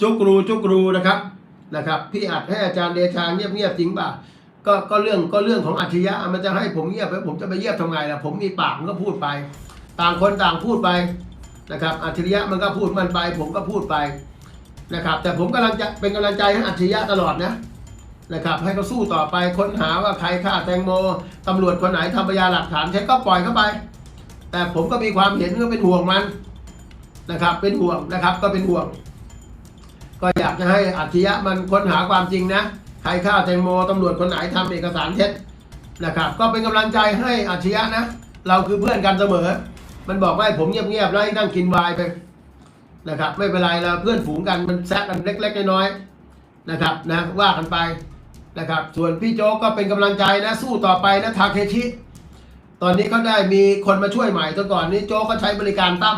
จุกรูจุกรูนะครับนะครับ พี่อัดให้อาจารย์เดชาเงียบเงียบจริงป่ะก็ก็เรื่องก็เรื่องของอัจฉริยะมันจะให้ผมเงียบแล้วผมจะไปเยียบทำไงล่ะผมมีปากมันก็พูดไป ต่างคนต่างพูดไปนะครับอัจฉริยะมันก็พูดมันไป ผมก็พูดไปนะครับ แต่ผมกำลังจะเป็นกำลังใจให้อัจฉริยะตลอดนะนะครับ ให้เขาสู้ต่อไปค้นหาว่าใครฆ่าแตงโมตำรวจคนไหนทำพยานหลักฐานเท็จก็ปล่อยเข้าไป แต่ผมก็มีความเห็นก็เป็นห่วงมันนะครับ เป็นห่วงนะครับก็เป็นห่วง ก็อยากจะให้อัจฉริยะมันค้นหาความจริงนะ ใครฆ่าแตงโมตำรวจคนไหนทำเอกสารเท็จนะครับ ก็เป็นกำลังใจให้อัจฉริยะนะ เราคือเพื่อนกันเสมอ มันบอกว่าผมเงียบๆแล้วให้นั่งกินวน์ไปนะครับ ไม่เป็นไรเราเพื่อนฝูงกันมันแซะกันเล็ก ๆ น้อยๆนะครับนะว่ากันไปนะครับ ส่วนพี่โจ๊กก็เป็นกำลังใจนะสู้ต่อไปนะทาเคชิตอนนี้ก็ได้มีคนมาช่วยใหม่แต่ก่อนนี้โจ๊กก็ใช้บริการตั้ม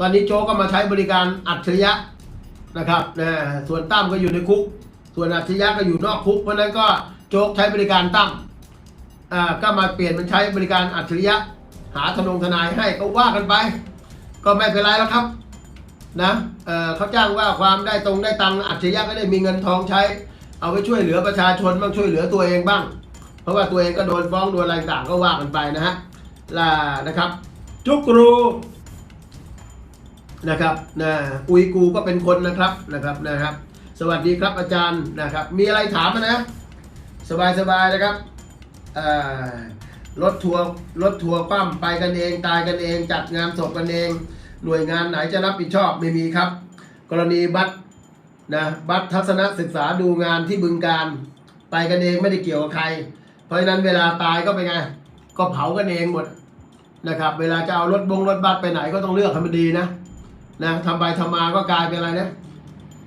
ตอนนี้โจ๊กก็มาใช้บริการอัจฉริยะ นะครับนะส่วนตั้มก็อยู่ในคุก ส่วนอัจฉริยะก็อยู่นอกคุก เพราะฉะนั้นก็โจ๊กใช้บริการตั้มอ่าก็มาเปลี่ยนเป็นใช้บริการอัจฉริยะ หาทนงทนายให้ก็ว่ากันไป ก็ไม่เป็นไรแล้วครับนะเออเขาจ้างว่าความได้ตรงได้ตังอัจฉริยะก็ได้มีเงินทองใช้ เอาไปช่วยเหลือประชาชนบ้างช่วยเหลือตัวเองบ้าง เพราะว่าตัวเองก็โดนฟ้องโดนอะไรต่างก็ว่ากันไปนะฮะล่ะนะครับ จุกรู นะครับนะอุยกูก็เป็นคนนะครับนะครับนะครับ สวัสดีครับอาจารย์นะครับ มีอะไรถามมานะ สบายสบายๆนะครับรถทัวร์รถทัวร์ปั้มไปกันเอง ตายกันเอง จัดงานศพกันเอง หน่วยงานไหนจะรับผิดชอบไม่มีครับ กรณีบัตรนะบัตรทัศนศึกษาดูงานที่บึงการ ไปกันเองไม่ได้เกี่ยวกับใคร เพราะฉะนั้นเวลาตายก็เป็นไง ก็เผากันเองหมดนะครับ เวลาจะเอารถบงรถบัสไปไหนก็ต้องเลือกให้มันดีนะ นะทำไปทำมาก็กลายเป็นอะไรนะ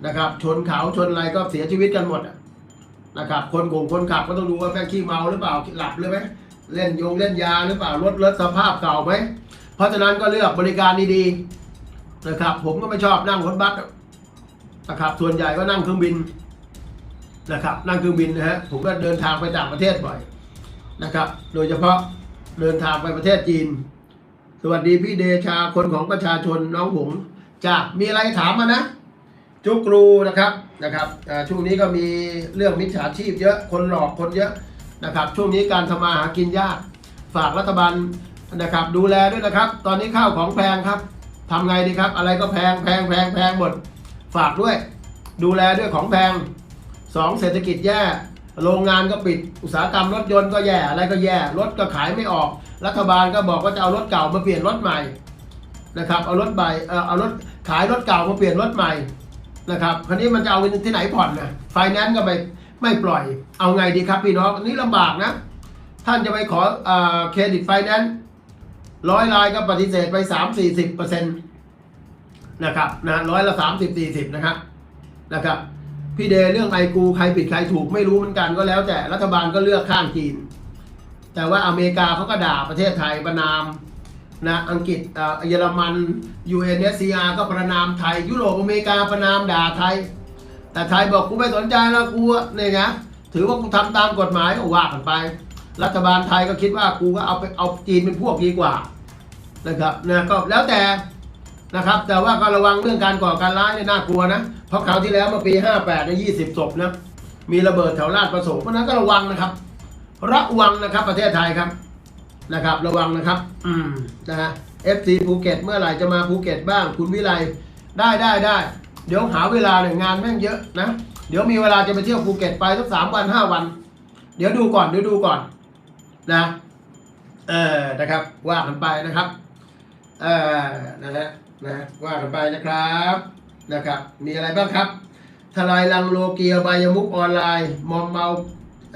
นะครับ ชนเขาชนอะไรก็เสียชีวิตกันหมดนะครับ คนโกงคนขับก็ต้องดูว่าแม่งขี้เมาหรือเปล่าหลับหรือไหมเล่นยงเล่นยาหรือเปล่ารถรถสภาพเก่าไหมเพราะฉะนั้นก็เลือกบริการดีๆนะครับ ผมก็ไม่ชอบนั่งรถบัสนะครับ ส่วนใหญ่ก็นั่งเครื่องบินนะครับ นั่งเครื่องบินนะฮะผมก็เดินทางไปต่างประเทศบ่อยนะครับ โดยเฉพาะเดินทางไปประเทศจีน สวัสดีพี่เดชาคนของประชาชนน้องหง จ้ามีอะไรถามมานะ จุกรูนะครับนะครับช่วงนี้ก็มีเรื่องมิจฉาชีพเยอะคนหลอกคนเยอะนะครับ ช่วงนี้การทำมาหากินยาก ฝากรัฐบาลนะครับ ดูแลด้วยนะครับ ตอนนี้ข้าวของแพงครับทำไงดีครับ อะไรก็แพงแพงแพงแพงหมด ฝากด้วย ดูแลด้วยของแพงสองเศรษฐกิจแย่ โรงงานก็ปิด อุตสาหกรรมรถยนต์ก็แย่ อะไรก็แย่ รถก็ขายไม่ออก รัฐบาลก็บอกว่าจะเอารถเก่ามาเปลี่ยนรถใหม่ นะครับเอารถใหม่เออเอารถขายรถเก่ามาเปลี่ยนรถใหม่นะครับคราวนี้มันจะเอาที่ไหนผ่อนนะไฟแนนซ์ก็ไม่ไม่ปล่อยเอาไงดีครับพี่น้องอันนี้ลำบากนะ ท่านจะไปขอเออเครดิตไฟแนนซ์ร้อยรายก็ปฏิเสธไปสามสี่สิบเปอร์เซ็นต์นะครับนะร้อยละสามสิบสี่สิบนะครับนะครับพี่เดเรื่องไอกูใครผิดใครถูกไม่รู้เหมือนกันก็แล้วแต่รัฐบาลก็เลือกข้างจีน แต่ว่าอเมริกาเขาก็ด่าประเทศไทยประนาม นะอังกฤษเอ่อเยอรมัน UNSCR ก็ประนามไทย ยุโรปอเมริกาประนามด่าไทย แต่ไทยบอกกูไม่สนใจแล้วกูเนี่ยนะถือว่ากูทำตามกฎหมายก็ว่ากันไป รัฐบาลไทยก็คิดว่ากูก็เอาไปเอาจีนเป็นพวกดีกว่านะครับนะก็แล้วแต่นะครับ แต่ว่าก็ระวังเรื่องการก่อการร้ายเนี่ยน่ากลัวนะเพราะคราวที่แล้วมื่อปี 58เนี่ย20ศพนะมีระเบิดแถวลาดประสงค์เพราะนั้นก็ระวังนะครับ ระวังนะครับประเทศไทยครับ นะครับ ระวังนะครับอืมนะฮะ FC ภูเก็ตเมื่อไหร่จะมาภูเก็ตบ้าง คุณวิไลได้ได้ได้เดี๋ยวหาเวลาเนี่ยงานแม่งเยอะนะ เดี๋ยวมีเวลาจะไปเที่ยวภูเก็ตไปสักสามวันห้าวัน เดี๋ยวดูก่อนเดี๋ยวดูก่อนนะเออนะครับ ว่ากันไปนะครับเอ่อนะฮะนะว่ากันไปนะครับนะครับ มีอะไรบ้างครับทลายลังโลเกียบายมุกออนไลน์ มอมเมา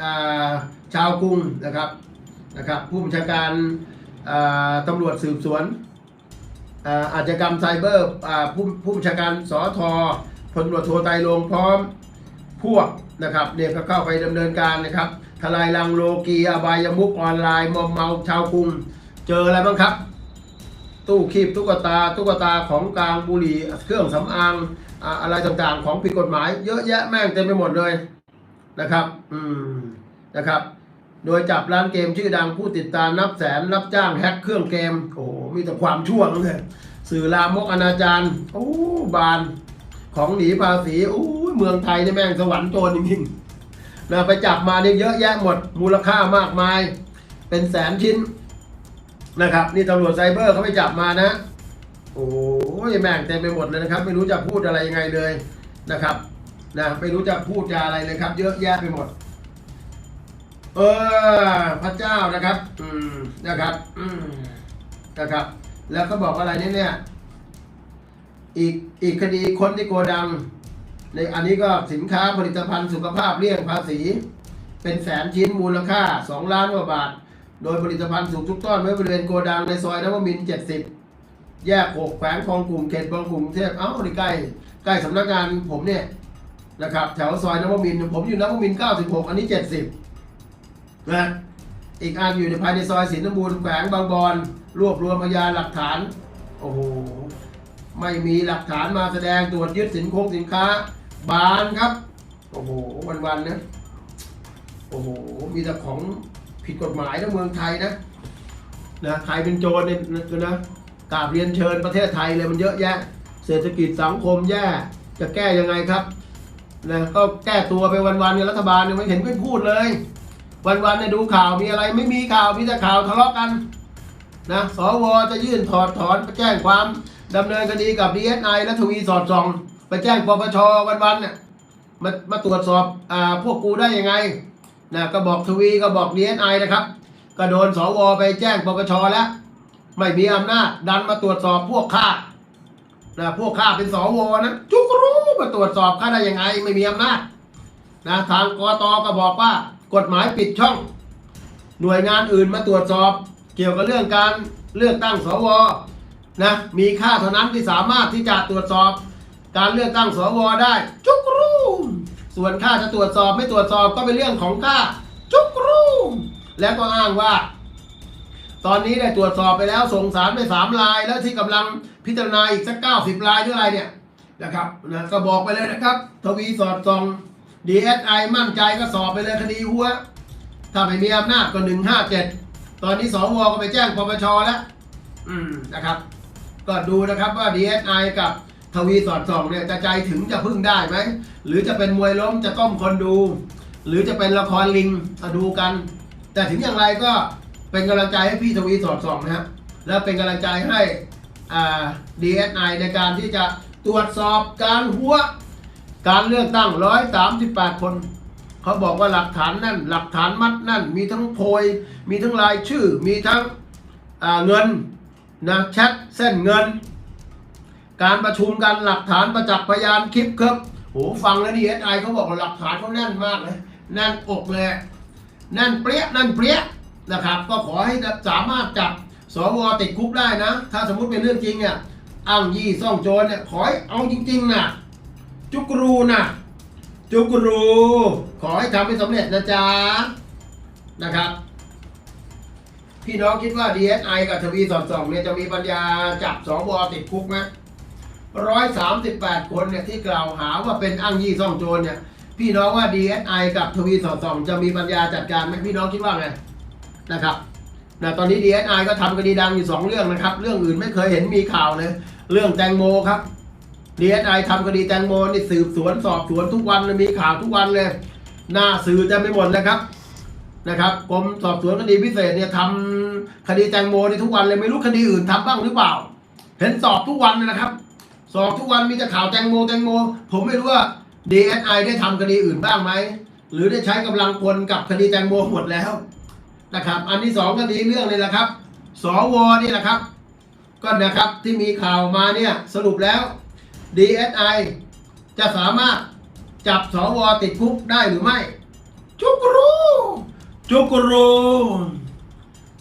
อ่าชาวกรุงนะครับ นะครับผู้บัญชาการตำรวจสืบสวนอาอาชญากรรมไซเบอร์ผู้ผู้บัญชาการสอทอพลตำรวจโทไตรลงพร้อมพวกนะครับเนี่ยก็เข้าไปดำเนินการนะครับทลายลังโลกีอบายมุกออนไลน์มอมเมาชาวกรุงเจออะไรบ้างครับ ตู้คีบตุ๊กตาตุ๊กตาของกลางบุหรี่เครื่องสำอางอ่าอะไรต่างๆ ของผิดกฎหมาย เยอะแยะแม่งเต็มไปหมดเลยนะครับ อืมนะครับ โดยจับร้านเกมชื่อดังผู้ติดตามนับแสนรับจ้างแฮ็กเครื่องเกม โอ้โหมีแต่ความชั่วนั่นเลยสื่อลามกอนาจารโอ้บานของหนีภาษีโอ้เมืองไทยนี่แม่งสวรรค์โจรจริงๆนะไปจับมาเนี่ยเยอะแยะหมดมูลค่ามากมาย เป็นแสนชิ้นนะครับ นี่ตำรวจไซเบอร์เขาไปจับมานะ โอ้ยแม่งเต็มไปหมดเลยนะครับ ไม่รู้จะพูดอะไรยังไงเลยนะครับนะไม่รู้จะพูดจะอะไรเลยครับ เยอะแยะไปหมด เออพระเจ้านะครับอืมนะครับอืมนะครับ แล้วก็บอกอะไรนี่เนี่ยอีกอีกคดีคนที่โกดังในอันนี้ก็สินค้าผลิตภัณฑ์สุขภาพเลี่ยงภาษี เป็นแสนชิ้นมูลค่า 2 ล้านกว่าบาท โดยผลิตภัณฑ์สุกทุกต้อนไว้บริเวณโกดังในซอยนวมิน 70 แยกหกแขวงคลองกลุ่มเขตบางกลุ่มเทพเอ้านี่ใกล้ใกล้สำนักงานผมเนี่ยนะครับแถวซอยนวมินผมอยู่นวมิน 96 อันนี้ 70 นะอีกอันอยู่ในภายในซอยสินบูรณ์แขวงบางบอนรวบรวมพยานหลักฐาน โอ้โห ไม่มีหลักฐานมาแสดงตรวจยึดสินคงสินค้า บานครับ โอ้โห วันๆนะโอ้โห มีแต่ของผิดกฎหมายนะเมืองไทยนะนะใครเป็นโจรเนี่ยนะกราบเรียนเชิญประเทศไทยเลยมันเยอะแยะ เศรษฐกิจสังคมแย่จะแก้ยังไงครับนะก็แก้ตัวไปวันๆเนี่ยรัฐบาลเนี่ยไม่เห็นไม่พูดเลย วันๆเนี่ยดูข่าวมีอะไรไม่มีข่าวมีแต่ข่าวทะเลาะกันนะสวจะยื่นถอดถอนไปแจ้งความดำเนินคดีกับ DSI และทวีสอดส่อง ไปแจ้งปปชวันๆเนี่ยมามาตรวจสอบอ่าพวกกูได้ยังไงนะก็บอกทวีก็บอก DSI นะครับ ก็โดนสวไปแจ้งปปชแล้ว ไม่มีอำนาจดันมาตรวจสอบพวกข้านะพวกข้าเป็นสวนะจุกรู้มาตรวจสอบข้าได้ยังไง ไม่มีอำนาจนะทางกตก็บอกว่า กฎหมายปิดช่อง หน่วยงานอื่นมาตรวจสอบ เกี่ยวกับเรื่องการเลือกตั้งสวนะมีค่าเท่านั้นที่สามารถที่จะตรวจสอบ การเลือกตั้งสวได้จุกรูส่วนค่าจะตรวจสอบไม่ตรวจสอบก็เป็นเรื่องของข้าจุกรูแล้วก็อ้างว่า ตอนนี้ได้ตรวจสอบไปแล้วส่งสารไปสามลาย แล้วที่กำลังพิจารณาอีกสักเก้าสิบลายหรืออะไรเนี่ยนะครับนะก็บอกไปเลยนะครับ ทวีสอดส่อง DSI มั่นใจก็สอบไปเลยคดีหัว ถ้าไม่มีอำนาจก็หนึ่งห้าเจ็ดตอนนี้สวก็ไปแจ้งปปชแล้ว อืมนะครับ ก็ดูนะครับว่า DSI กับทวีสอดส่องเนี่ยจะใจถึงจะพึ่งได้ไหม หรือจะเป็นมวยล้มจะต้มคนดู หรือจะเป็นละครลิงมาดูกัน แต่ถึงอย่างไรก็เป็นกำลังใจให้พี่ทวีสอดส่องนะครับแล้วเป็นกำลังใจให้อ่า DSI ในการที่จะตรวจสอบการหัว การเลือกตั้ง138คน เขาบอกว่าหลักฐานนั่น หลักฐานมัดนั่น มีทั้งโพย มีทั้งรายชื่อ มีทั้งเงินนะแชทเส้นเงิน การประชุมกันหลักฐานประจักษ์พยานคลิปครับโหฟังแล้วดีเอสไอเขาบอกว่าหลักฐานเขาแน่นมากเลยแน่นอกเลยแน่นเปรี้ยแน่นเปรี้ยนะครับ ก็ขอให้สามารถจับสวติดคุกได้นะ ถ้าสมมุติเป็นเรื่องจริงเนี่ยอ้างยี่ซ่องโจรเนี่ยขอให้เอาจริงๆนะ จุกรูนะจุกรู ขอให้ทำให้สำเร็จนะจ๊ะนะครับ พี่น้องคิดว่า DSI กับทวีสอดส่องเนี่ยจะมีปัญญาจับสองวติดคุกไหมร้อยสามสิบแปดคนเนี่ยที่กล่าวหาว่าเป็นอ้างยี่ซ่องโจรเนี่ย พี่น้องว่า DSI กับทวีสอดส่อง จะมีปัญญาจัดการไหมพี่น้องคิดว่าไงนะครับนะตอนนี้ DSI ก็ทำคดีดังอยู่สองเรื่องนะครับ เรื่องอื่นไม่เคยเห็นมีข่าวเลย เรื่องแตงโมครับ DSI ทำคดีแตงโมนี่สืบสวนสอบสวนทุกวันมีข่าวทุกวันเลย หน้าสื่อเต็มไปหมดเลยครับนะครับกรมสอบสวนคดีพิเศษเนี่ยทำคดีแตงโมนี่ทุกวันเลยไม่รู้คดีอื่นทำบ้างหรือเปล่า เห็นสอบทุกวันเลยนะครับ สอบทุกวันมีแต่ข่าวแตงโมแตงโม ผมไม่รู้ว่า DSI ไอได้ทำคดีอื่นบ้างไหมหรือได้ใช้กำลังพลกับคดีแตงโมหมดแล้วนะครับ อันที่สองคดีเรื่องนี่แหละครับสวนี่แหละครับ ก็นะครับที่มีข่าวมาเนี่ยสรุปแล้ว DSI จะสามารถจับสวติดคุกได้หรือไม่ จุกรูจุกรู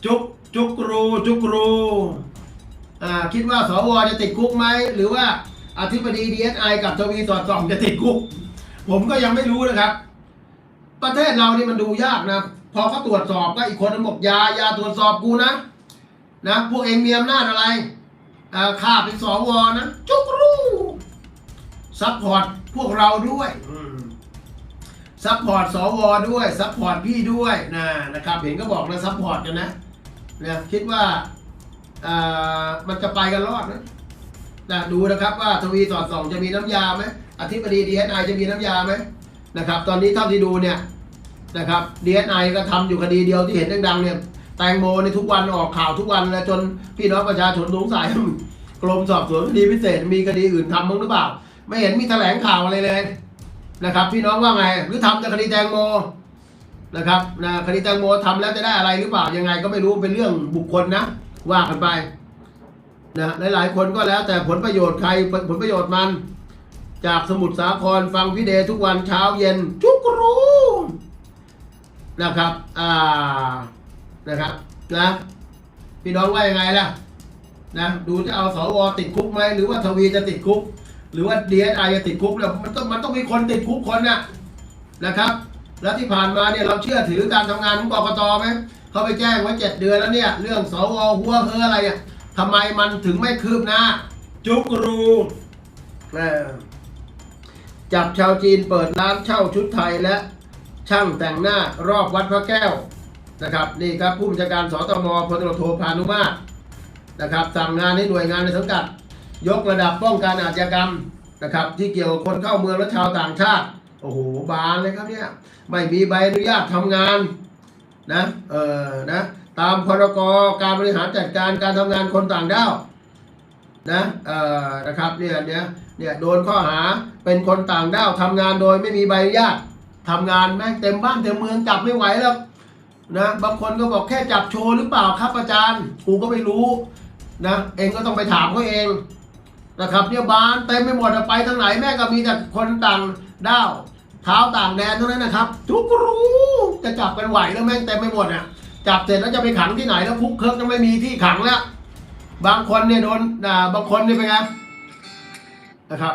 จุกจุกรูจุกรูอ่าคิดว่าสวจะติดคุกไหมหรือว่าอธิบดี DSI กับทวีสอดส่องจะติดคุก ผมก็ยังไม่รู้นะครับ ประเทศเรานี่มันดูยากนะพอเขาตรวจสอบก็อีกคนนึงบอกอยาอยาตรวจสอบกูนะนะพวกเองมีอำนาจอะไรอ่าข้าเป็นสวนะ จุกรู ซัพพอร์ตพวกเราด้วยอืมซัพพอร์ตสวด้วยซัพพอร์ตพี่ด้วยนะนะครับ เห็นก็บอกนะซัพพอร์ตกันนะนะคิดว่าอ่ามันจะไปกันรอดนะนะดูนะครับว่าทวีสอดส่องจะมีน้ำยาไหมอธิบดีดีเอสไอจะมีน้ำยาไหมนะครับ ตอนนี้เท่าที่ดูเนี่ยนะครับดีเอสไอก็ทำอยู่คดีเดียวที่เห็นดังๆเนี่ยแตงโมในทุกวันออกข่าวทุกวันแล้วจนพี่น้องประชาชนสงสัยกรมสอบสวนคดีพิเศษมีคดีอื่นทำมั้งหรือเปล่า ไม่เห็นมีแถลงข่าวอะไรเลยนะครับ พี่น้องว่าไง หรือทำแต่คดีแตงโมนะครับนะคดีแตงโมทำแล้วจะได้อะไรหรือเปล่ายังไงก็ไม่รู้เป็นเรื่องบุคคลนะ ว่ากันไปนะหลายๆ คนก็แล้วแต่ผลประโยชน์ใครผลประโยชน์มัน จากสมุทรสาครฟังพี่เดทุกวันเช้าเย็นจุกรูนะครับอ่านะครับนะพี่น้องว่ายังไงล่ะนะดูจะเอาสวติดคุกไหมหรือว่าทวีจะติดคุก หรือว่าดีเอสไอจะติดคุกแล้วมันต้องมันต้องมีคนติดคุกคนน่ะนะครับ แล้วที่ผ่านมาเนี่ยเราเชื่อถือการทำงานของกกตไหมเขาไปแจ้งไว้เจ็ดเดือนแล้วเนี่ยเรื่องสวหัวเฮออะไรอะทำไมมันถึงไม่คืบหน้า จุกรูเออจับชาวจีนเปิดร้านเช่าชุดไทยและช่างแต่งหน้ารอบวัดพระแก้วนะครับนี่ครับผู้บัญชาการสตมพลตำรวจโทพานุมาตรนะครับสั่งงานให้หน่วยงานในสังกัด ยกระดับป้องกันอาชญากรรมนะครับ ที่เกี่ยวกับคนเข้าเมืองและชาวต่างชาติ โอ้โหบานเลยครับเนี่ยไม่มีใบอนุญาตทำงานนะเออนะตามพรกการบริหารจัดการการทำงานคนต่างด้าวนะเออนะครับเนี่ยเนี่ยเนี่ยโดนข้อหาเป็นคนต่างด้าวทำงานโดยไม่มีใบอนุญาตทำงานแม่งเต็มบ้านเต็มเมืองจับไม่ไหวแล้วนะบางคนก็บอกแค่จับโชว์หรือเปล่าครับอาจารย์กูก็ไม่รู้นะเองก็ต้องไปถามเขาเอง นะครับเนี่ยบานเต็มไปหมดไปทางไหนแม่ก็มีแต่คนต่างด้าวเท้าต่างแดนเท่านั้นนะครับ ทุกรู้จะจับกันไหวแล้วแม่งเต็มไปหมดอะจับเสร็จแล้วจะไปขังที่ไหนแล้วคุกเคิร์กจะไม่มีที่ขังแล้ว บางคนเนี่ยโดนอ่าบางคนเนี่ยเป็นไงนะครับ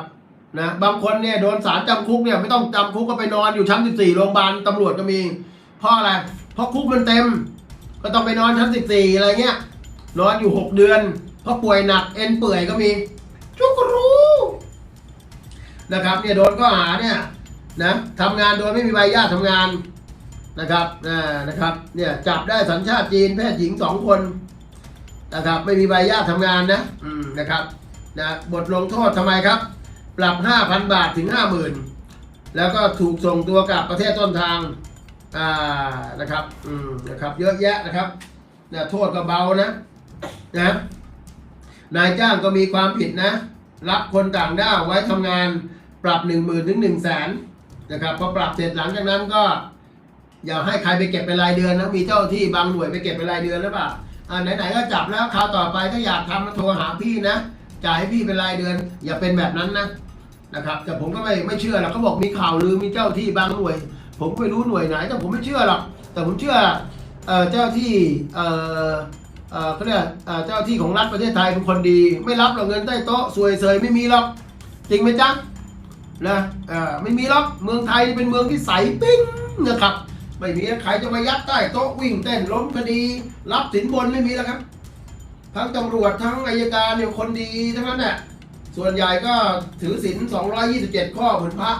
นะบางคนเนี่ยโดนสารจำคุกเนี่ยไม่ต้องจำคุกก็ไปนอนอยู่ชั้น 14โรงพยาบาลตำรวจก็มีเพราะอะไรเพราะคุกมันเต็ม ก็ต้องไปนอนชั้น 14 อะไรเงี้ยนอนอยู่หกเดือนเพราะป่วยหนักเอ็นเปื่อยก็มี นะครับเนี่ยโดนข้อหาเนี่ยนะทำงานโดยไม่มีใบอนุญาตทำงานนะครับอ่านะครับเนี่ยจับได้สัญชาติจีนแพทย์หญิงสองคนนะครับไม่มีใบอนุญาตทำงานนะอืมนะครับนะบทลงโทษทำไมครับ ปรับ 5,000 บาทถึง 50,000 แล้วก็ถูกส่งตัวกลับประเทศต้นทางอ่านะครับอืมนะครับเยอะแยะนะครับเนี่ยโทษก็เบานะนะนายจ้างก็มีความผิดนะ รับคนต่างด้าวไว้ทำงาน ปรับ 1 0,000ถึง1 0 0 0 0แสนนะครับพอปรับเสร็จหลังจากนั้นก็ อย่าให้ใครไปเก็บเป็นรายเดือนนะมีเจ้าที่บางหน่วยไปเก็บเป็นรายเดือนหรือเปล่าอ่าไหนๆก็จับแล้วคราวต่อไปถ้าอยากทำมาโทรหาพี่นะจ่ายให้พี่เป็นรายเดือน อย่าเป็นแบบนั้นนะนะครับแต่ผมก็ไม่ไม่เชื่อหรอกเขาบอกมีข่าวลือมีเจ้าที่บางหน่วย ผมก็ไม่รู้หน่วยไหน แต่ผมไม่เชื่อหรอกแต่ผมเชื่อเออเจ้าที่เออเขาเรียกเอ่อเจ้าที่ของรัฐประเทศไทยเป็นคนดี ไม่รับหรอกเงินใต้โต๊ะสวยเสยไม่มีหรอกจริงไหมจ๊ะ นะอ่อไม่มีหรอกเมืองไทยเป็นเมืองที่ใสปิ้งนะครับไม่มีใครจะมายัดใต้โต๊ะวิ่งเต้นล้มคดี รับสินบนไม่มีแล้วครับ ทั้งตำรวจทั้งอายการเนี่ยคนดีทั้งนั้นแหละส่วนใหญ่ก็ถือศีล227 ข้อเหมือนพระ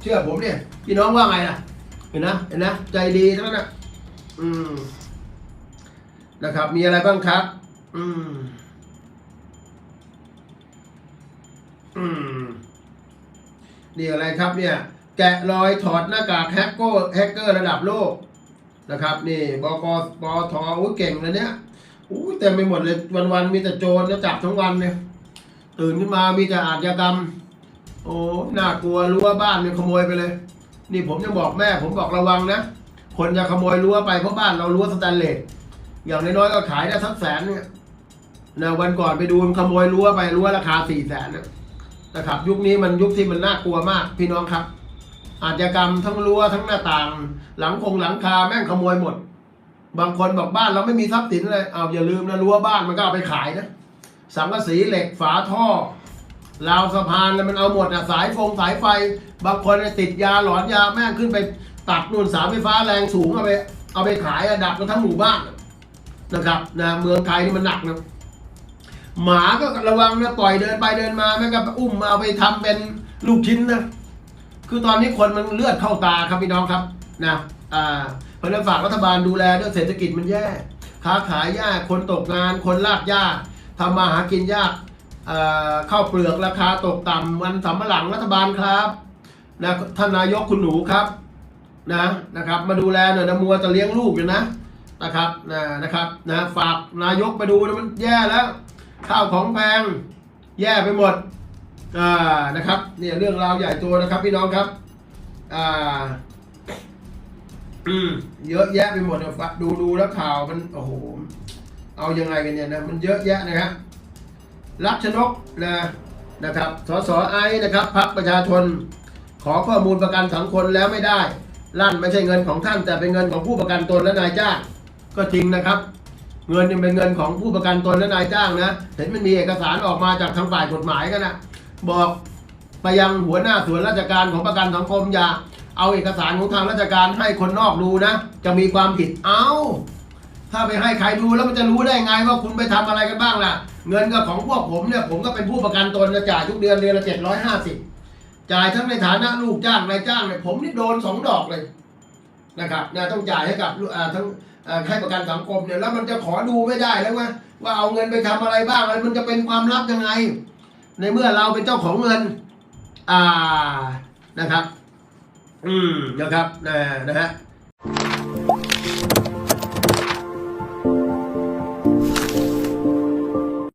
เชื่อผมเนี่ยพี่น้องว่าไงล่ะ เห็นนะ เห็นนะ ใจดีทั้งนั้นน่ะอืม นะครับ มีอะไรบ้างครับ อืม อืม นี่อะไรครับเนี่ย แกะรอยถอดหน้ากากแฮกเกอร์แฮกเกอร์ระดับโลกนะครับ นี่บกปอทอุ้ยเก่งเลยเนี่ยอุ้ยเต็มไปหมดเลยวันๆมีแต่โจรแล้วจับทั้งวันเนี่ยตื่นขึ้นมามีแต่อาชญากรรม โอ้น่ากลัวรั้วบ้านเนี่ยขโมยไปเลย นี่ผมจะบอกแม่ ผมบอกระวังนะคนจะขโมยรั้วไปเพราะบ้านเรารั้วสแตนเลสอย่างน้อยๆก็ขายได้สักแสนเนี่ยนะวันก่อนไปดูมันขโมยรั้วไปรั้วราคาสี่แสน นะครับยุคนี้มันยุคที่มันน่ากลัวมากพี่น้องครับ อาชญากรรมทั้งรั้วทั้งหน้าต่าง หลังคงหลังคาแม่งขโมยหมด บางคนบอกบ้านเราไม่มีทรัพย์สินเลยเอาอย่าลืมนะรั้วบ้านมันก็เอาไปขายนะสังกะสีเหล็กฝาท่อราวสะพานมันเอาหมดอะสายฟงสายไฟ บางคนติดยาหลอนยาแม่งขึ้นไปตัดนูนสาไฟฟ้าแรงสูงเอาไปเอาไปขายอะดับกันทั้งหมู่บ้านนะครับนะเมืองไทยนี่มันหนักนะ หมาก็ระวังนะปล่อยเดินไปเดินมาแม่งก็อุ้มมาเอาไปทำเป็นลูกชิ้นนะคือตอนนี้คนมันเลือดเข้าตาครับพี่น้องครับนะอ่าเพราะนั้นฝากรัฐบาลดูแลด้วยเศรษฐกิจมันแย่ค้าขายยากคนตกงาน คนลากยากทำมาหากินยากเข้าวเปลือกราคาตกต่ำมันสำปะหลังรัฐบาลครับนะท่านนายกคุณหนูครับนะนะครับ มาดูแลหน่อยนะมัวจะเลี้ยงลูกอยู่นะนะครับนะนะครับนะฝากนายกไปดูนะมันแย่แล้ว ข้าวของแพงแย่ไปหมดอ่านะครับเนี่ยเรื่องราวใหญ่โตนะครับพี่น้องครับอ่าอืมเยอะแยะไปหมดอะฟะดูดูแล้วข่าวมันโอ้โหเอายังไงกันเนี่ยนะมันเยอะแยะนะครับรักชนกนะนะครับสสไอนะครับพักประชาชน ขอข้อมูลประกันสังคมแล้วไม่ได้ลั่นไม่ใช่เงินของท่านแต่เป็นเงินของผู้ประกันตนและนายจ้างก็จริงนะครับ เงินนี่เป็นเงินของผู้ประกันตนและนายจ้างนะเห็นมันมีเอกสารออกมาจากทางฝ่ายกฎหมายกันนะบอกไปยังหัวหน้าส่วนราชการของประกันสังคมอย่าเอาเอกสารของทางราชการให้คนนอกดูนะ จะมีความผิดเอาถ้าไปให้ใครดูแล้วมันจะรู้ได้ไงว่าคุณไปทำอะไรกันบ้างล่ะ เงินก็ของพวกผมเนี่ยผมก็เป็นผู้ประกันตนจะจ่ายทุกเดือนเดือนละเจ็ดร้อยห้าสิบจ่ายทั้งในฐานะลูกจ้างนายจ้างเนี่ยผมนี่โดนสองดอกเลยนะครับเนี่ยต้องจ่ายให้กับทั้ง ให้ประกันสังคมเนี่ยแล้วมันจะขอดูไม่ได้แล้วไงว่าเอาเงินไปทำอะไรบ้างอะไรมันจะเป็นความลับยังไง ในเมื่อเราเป็นเจ้าของเงิน อ่านะครับ อืมนะครับนะนะฮะ